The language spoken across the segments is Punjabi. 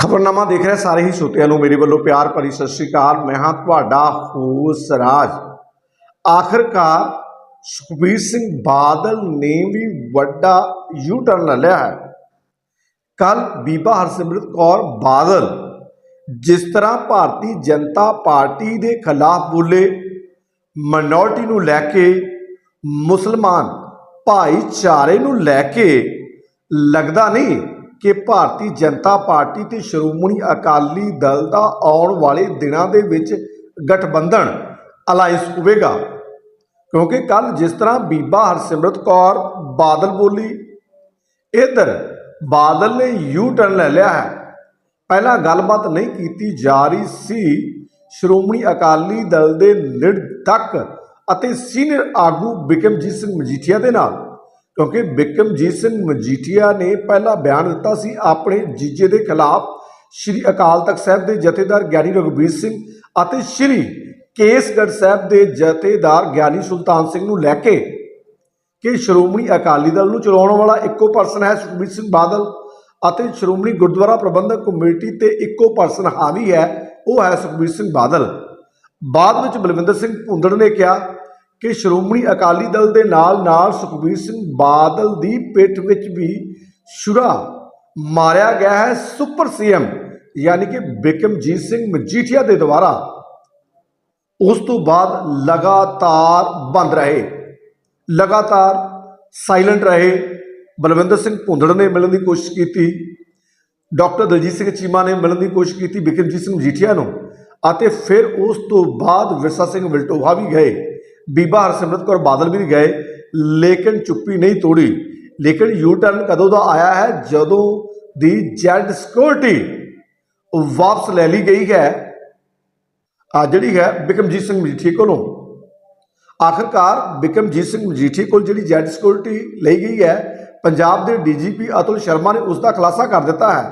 ਖਬਰਨਾਮਾ ਦੇਖ ਰਹੇ ਸਾਰੇ ਹੀ ਸਰੋਤਿਆਂ ਨੂੰ ਮੇਰੇ ਵੱਲੋਂ ਪਿਆਰ ਭਰੀ ਸਤਿ ਸ਼੍ਰੀ ਅਕਾਲ। ਮੈਂ ਹਾਂ ਤੁਹਾਡਾ ਹੋਸ ਰਾਜ। ਆਖਰਕਾਰ ਸੁਖਬੀਰ ਸਿੰਘ ਬਾਦਲ ਨੇ ਵੀ ਵੱਡਾ ਯੂ ਟਰਨ ਲਿਆ ਹੈ। ਕੱਲ ਬੀਬਾ ਹਰਸਿਮਰਤ ਕੌਰ ਬਾਦਲ ਜਿਸ ਤਰ੍ਹਾਂ ਭਾਰਤੀ ਜਨਤਾ ਪਾਰਟੀ ਦੇ ਖਿਲਾਫ ਬੋਲੇ ਮਿਨੋਰਟੀ ਨੂੰ ਲੈ ਕੇ, ਮੁਸਲਮਾਨ ਭਾਈਚਾਰੇ ਨੂੰ ਲੈ ਕੇ, ਲੱਗਦਾ ਨਹੀਂ ਕਿ ਭਾਰਤੀ ਜਨਤਾ ਪਾਰਟੀ ਤੇ ਸ਼੍ਰੋਮਣੀ ਅਕਾਲੀ ਦਲ ਦਾ ਆਉਣ ਵਾਲੇ ਦਿਨਾਂ ਦੇ ਵਿੱਚ ਗਠਬੰਧਨ ਅਲਾਈਅੰਸ ਹੋਵੇਗਾ। ਕਿਉਂਕਿ ਕੱਲ ਜਿਸ ਤਰ੍ਹਾਂ ਬੀਬਾ ਹਰਸਿਮਰਤ ਕੌਰ ਬਾਦਲ ਬੋਲੀ, ਇਧਰ ਬਾਦਲ ਨੇ ਯੂ ਟਰਨ ਲੈ ਲਿਆ ਹੈ। ਪਹਿਲਾਂ ਗੱਲਬਾਤ ਨਹੀਂ ਕੀਤੀ ਜਾ ਰਹੀ ਸੀ। ਸ਼੍ਰੋਮਣੀ ਅਕਾਲੀ ਦਲ ਦੇ ਨਿਰਧਕ ਅਤੇ ਸੀਨੀਅਰ ਆਗੂ ਬਿਕਮਜੀਤ ਸਿੰਘ ਮਜੀਠੀਆ ਦੇ ਨਾਲ। ਕਿਉਂਕਿ ਬਿਕਮਜੀਤ ਸਿੰਘ ਮਜੀਠੀਆ ਨੇ ਪਹਿਲਾ ਬਿਆਨ ਦਿੱਤਾ ਸੀ ਆਪਣੇ ਜੀਜੇ ਦੇ ਖਿਲਾਫ ਸ਼੍ਰੀ ਅਕਾਲ ਤਖਤ ਸਾਹਿਬ ਦੇ ਜਥੇਦਾਰ ਗਿਆਨੀ ਰਘਬੀਰ ਸਿੰਘ ਅਤੇ ਸ਼੍ਰੀ ਕੇਸਗੜ੍ਹ ਸਾਹਿਬ ਦੇ ਜਥੇਦਾਰ ਗਿਆਨੀ ਸੁਲਤਾਨ ਸਿੰਘ ਨੂੰ ਲੈ ਕੇ ਕਿ ਸ਼੍ਰੋਮਣੀ ਅਕਾਲੀ ਦਲ ਨੂੰ ਚਲਾਉਣ ਵਾਲਾ ਇੱਕੋ ਪਰਸਨ ਹੈ ਸੁਖਬੀਰ ਸਿੰਘ ਬਾਦਲ ਅਤੇ ਸ਼੍ਰੋਮਣੀ ਗੁਰਦੁਆਰਾ ਪ੍ਰਬੰਧਕ ਕਮੇਟੀ ਤੇ ਇੱਕੋ ਪਰਸਨ ਹਾਵੀ ਹੈ, ਉਹ ਹੈ ਸੁਖਬੀਰ ਸਿੰਘ ਬਾਦਲ। ਬਾਅਦ ਵਿੱਚ ਬਲਵਿੰਦਰ ਸਿੰਘ ਭੁੰਦੜ ਨੇ ਕਿਹਾ ਕਿ ਸ਼੍ਰੋਮਣੀ ਅਕਾਲੀ ਦਲ ਦੇ ਨਾਲ ਨਾਲ ਸੁਖਬੀਰ ਸਿੰਘ ਬਾਦਲ ਦੀ ਪਿੱਠ ਵਿੱਚ ਵੀ ਸ਼ੁਰਾ ਮਾਰਿਆ ਗਿਆ ਹੈ ਸੁਪਰ ਸੀਐਮ, ਯਾਨੀ ਕਿ ਬਿਕਮਜੀਤ ਸਿੰਘ ਮਜੀਠੀਆ ਦੇ ਦੁਆਰਾ। ਉਸ ਤੋਂ ਬਾਅਦ ਲਗਾਤਾਰ ਬੰਦ ਰਹੇ, ਲਗਾਤਾਰ ਸਾਇਲੈਂਟ ਰਹੇ। ਬਲਵਿੰਦਰ ਸਿੰਘ ਭੁੰਦੜ ਨੇ ਮਿਲਣ ਦੀ ਕੋਸ਼ਿਸ਼ ਕੀਤੀ, ਡਾਕਟਰ ਦਲਜੀਤ ਸਿੰਘ ਚੀਮਾ ਨੇ ਮਿਲਣ ਦੀ ਕੋਸ਼ਿਸ਼ ਕੀਤੀ ਬਿਕਰਮਜੀਤ ਸਿੰਘ ਮਜੀਠੀਆ ਨੂੰ, ਅਤੇ ਫਿਰ ਉਸ ਤੋਂ ਬਾਅਦ ਵਿਰਸਾ ਸਿੰਘ ਵਿਲਟੋਹਾ ਵੀ ਗਏ। ਬੀਬਾ ਹਰਸਿਮਰਤ ਕੌਰ ਬਾਦਲ ਵੀ ਗਏ ਲੇਕਿਨ ਚੁੱਪੀ ਨਹੀਂ ਤੋੜੀ ਲੇਕਿਨ ਯੂ ਟਰਨ ਕਦੋਂ ਦਾ ਆਇਆ ਹੈ ਜਦੋਂ ਦੀ ਜੈਡ ਸਿਕਿਉਰਿਟੀ ਵਾਪਸ ਲੈ ਲਈ ਗਈ ਹੈ ਆ ਜਿਹੜੀ ਹੈ ਬਿਕਮਜੀਤ ਸਿੰਘ ਮਜੀਠੀਆ ਕੋਲੋਂ ਆਖਰਕਾਰ ਬਿਕਮਜੀਤ ਸਿੰਘ ਮਜੀਠੀ ਕੋਲ ਜਿਹੜੀ ਜੈਡ ਸਿਕਿਉਰਿਟੀ ਲਈ ਗਈ ਹੈ ਪੰਜਾਬ ਦੇ ਡੀਜੀਪੀ ਅਤੁਲ ਸ਼ਰਮਾ ਨੇ ਉਸ ਦਾ ਖੁਲਾਸਾ ਕਰ ਦਿੱਤਾ ਹੈ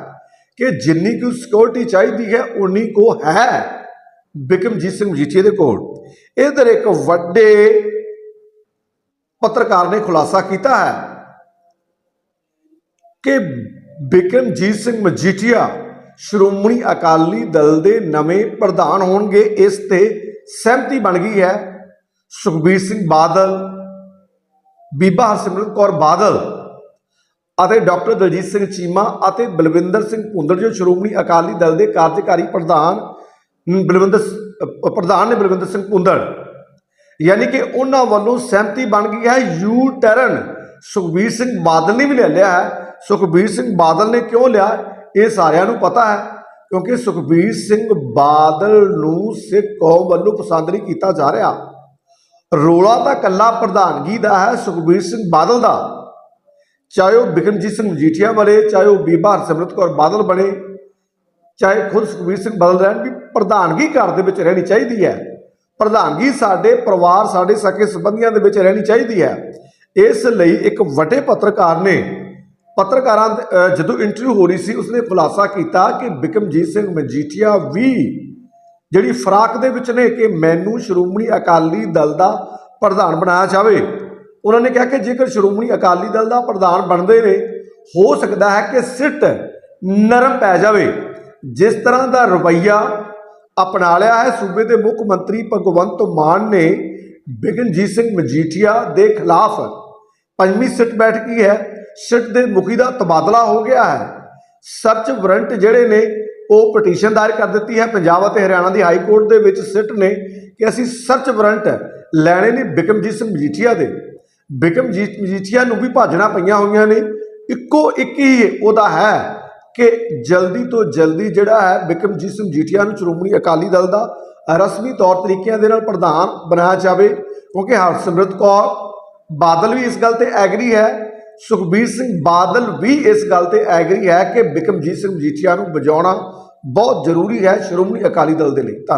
ਕਿ ਜਿੰਨੀ ਕੁ ਸਿਕਿਉਰਿਟੀ ਚਾਹੀਦੀ ਹੈ ਉਨੀ ਕੋ ਹੈ ਬਿਕਮਜੀਤ ਸਿੰਘ ਮਜੀਠੀਆ ਦੇ ਕੋਲ। ਇਧਰ ਇੱਕ ਵੱਡੇ ਪੱਤਰਕਾਰ ਨੇ ਖੁਲਾਸਾ ਕੀਤਾ ਹੈ ਕਿ ਬਿਕਮਜੀਤ ਸਿੰਘ ਮਜੀਠੀਆ ਸ਼੍ਰੋਮਣੀ ਅਕਾਲੀ ਦਲ ਦੇ ਨਵੇਂ ਪ੍ਰਧਾਨ ਹੋਣਗੇ। ਇਸ ਤੇ ਸਹਿਮਤੀ ਬਣ ਗਈ ਹੈ। ਸੁਖਬੀਰ ਸਿੰਘ ਬਾਦਲ, ਬੀਬਾ ਹਰਸਿਮਰਤ ਕੌਰ ਬਾਦਲ ਅਤੇ ਡਾਕਟਰ ਦਲਜੀਤ ਸਿੰਘ ਚੀਮਾ ਅਤੇ ਬਲਵਿੰਦਰ ਸਿੰਘ ਭੁੰਦੜ ਜੋ ਸ਼੍ਰੋਮਣੀ ਅਕਾਲੀ ਦਲ ਦੇ ਕਾਰਜਕਾਰੀ ਪ੍ਰਧਾਨ ਬਲਵਿੰਦਰ ਪ੍ਰਧਾਨ ਨੇ ਬਲਵਿੰਦਰ ਸਿੰਘ ਭੁੰਦੜ ਯਾਨੀ ਕਿ ਉਹਨਾਂ ਵੱਲੋਂ ਸਹਿਮਤੀ ਬਣ ਗਈ ਹੈ, ਯੂ ਟਰਨ। ਸੁਖਬੀਰ ਸਿੰਘ ਬਾਦਲ ਨੇ ਵੀ ਲੈ ਲਿਆ ਹੈ। ਸੁਖਬੀਰ ਸਿੰਘ ਬਾਦਲ ਨੇ ਕਿਉਂ ਲਿਆ? ਇਹ ਸਾਰਿਆਂ ਨੂੰ ਪਤਾ ਹੈ, ਕਿਉਂਕਿ ਸੁਖਬੀਰ ਸਿੰਘ ਬਾਦਲ ਨੂੰ ਸਿੱਖ ਕੌਮ ਵੱਲੋਂ ਪਸੰਦ ਨਹੀਂ ਕੀਤਾ ਜਾ ਰਿਹਾ। ਰੋਲਾ ਤਾਂ ਕੱਲਾ ਪ੍ਰਧਾਨਗੀ ਦਾ ਹੈ, ਸੁਖਬੀਰ ਸਿੰਘ ਬਾਦਲ ਦਾ। ਚਾਹੇ ਉਹ ਬਿਕਰਮਜੀਤ ਸਿੰਘ ਮਜੀਠੀਆ ਬਣੇ, ਚਾਹੇ ਉਹ ਬੀਬਾ ਹਰਸਿਮਰਤ ਕੌਰ ਬਾਦਲ ਬਣੇ ਚਾਹੇ ਖੁਦ ਸੁਖਬੀਰ ਸਿੰਘ ਬਦਲ ਰਹਿਣ ਵੀ ਪ੍ਰਧਾਨਗੀ ਘਰ ਦੇ ਵਿੱਚ ਰਹਿਣੀ ਚਾਹੀਦੀ ਹੈ। ਪ੍ਰਧਾਨਗੀ ਸਾਡੇ ਪਰਿਵਾਰ, ਸਾਡੇ ਸਕੇ ਸੰਬੰਧੀਆਂ ਦੇ ਵਿੱਚ ਰਹਿਣੀ ਚਾਹੀਦੀ ਹੈ। ਇਸ ਲਈ ਇੱਕ ਵੱਡੇ ਪੱਤਰਕਾਰ ਨੇ ਪੱਤਰਕਾਰਾਂ ਜਦੋਂ ਇੰਟਰਵਿਊ ਹੋ ਰਹੀ ਸੀ, ਉਸਨੇ ਖੁਲਾਸਾ ਕੀਤਾ ਕਿ ਬਿਕਮਜੀਤ ਸਿੰਘ ਮਜੀਠੀਆ ਵੀ ਜਿਹੜੀ ਫਰਾਕ ਦੇ ਵਿੱਚ ਨੇ ਕਿ ਮੈਨੂੰ ਸ਼੍ਰੋਮਣੀ ਅਕਾਲੀ ਦਲ ਦਾ ਪ੍ਰਧਾਨ ਬਣਾਇਆ ਜਾਵੇ। ਉਹਨਾਂ ਨੇ ਕਿਹਾ ਕਿ ਜੇਕਰ ਸ਼੍ਰੋਮਣੀ ਅਕਾਲੀ ਦਲ ਦਾ ਪ੍ਰਧਾਨ ਬਣਦੇ ਨੇ, ਹੋ ਸਕਦਾ ਹੈ ਕਿ ਸਿੱਟ ਨਰਮ ਪੈ ਜਾਵੇ। ਜਿਸ ਤਰ੍ਹਾਂ ਦਾ ਰਵਈਆ ਅਪਣਾ ਲਿਆ ਹੈ, ਸੂਬੇ ਦੇ ਮੁੱਖ ਮੰਤਰੀ ਭਗਵੰਤ ਮਾਨ ਨੇ ਬਿਗਨਜੀਤ ਸਿੰਘ ਮਜੀਠੀਆ ਦੇ ਖਿਲਾਫ ਪੰਜਵੀਂ ਸਿੱਟ ਬੈਠ ਗਈ ਹੈ। ਸਿੱਟ ਦੇ ਮੁਖੀ ਦਾ ਤਬਾਦਲਾ ਹੋ ਗਿਆ ਹੈ। ਸਰਚ ਵਾਰੰਟ ਜਿਹੜੇ ਨੇ, ਉਹ ਪਟੀਸ਼ਨ ਦਾਇਰ ਕਰ ਦਿੱਤੀ ਹੈ। ਪੰਜਾਬ ਅਤੇ ਹਰਿਆਣਾ ਦੀ ਹਾਈ ਕੋਰਟ ਦੇ ਵਿੱਚ ਸਿੱਟ ਨੇ ਕਿ ਅਸੀਂ ਸਰਚ ਵਾਰੰਟ ਲੈਣੇ ਨੇ ਬਿਕਮਜੀਤ ਸਿੰਘ ਮਜੀਠੀਆ ਦੇ। ਬਿਕਮਜੀਤ ਮਜੀਠੀਆ ਨੂੰ ਵੀ ਭਾਜਣਾ ਪਈਆਂ ਹੋਈਆਂ ਨੇ। ਇੱਕੋ ਇੱਕ ਹੀ ਉਹਦਾ ਹੈ। ਕਿ ਜਲਦੀ ਤੋਂ ਜਲਦੀ ਜਿਹੜਾ ਹੈ ਬਿਕਮਜੀਤ ਸਿੰਘ ਮਜੀਠੀਆ ਨੂੰ ਸ਼੍ਰੋਮਣੀ ਅਕਾਲੀ ਦਲ ਦਾ ਰਸਮੀ ਤੌਰ ਤਰੀਕਿਆਂ ਦੇ ਨਾਲ ਪ੍ਰਧਾਨ ਬਣਾਇਆ ਜਾਵੇ, ਕਿਉਂਕਿ ਹਰਸਿਮਰਤ ਕੌਰ ਬਾਦਲ ਵੀ ਇਸ ਗੱਲ ਤੇ ਐਗਰੀ ਹੈ, ਸੁਖਬੀਰ ਸਿੰਘ ਬਾਦਲ ਵੀ ਇਸ ਗੱਲ ਤੇ ਐਗਰੀ ਹੈ ਕਿ ਬਿਕਮਜੀਤ ਸਿੰਘ ਮਜੀਠੀਆ ਨੂੰ ਵਜਾਉਣਾ ਬਹੁਤ ਜ਼ਰੂਰੀ ਹੈ ਸ਼੍ਰੋਮਣੀ ਅਕਾਲੀ ਦਲ ਦੇ ਲਈ। ਧੰਨਵਾਦ।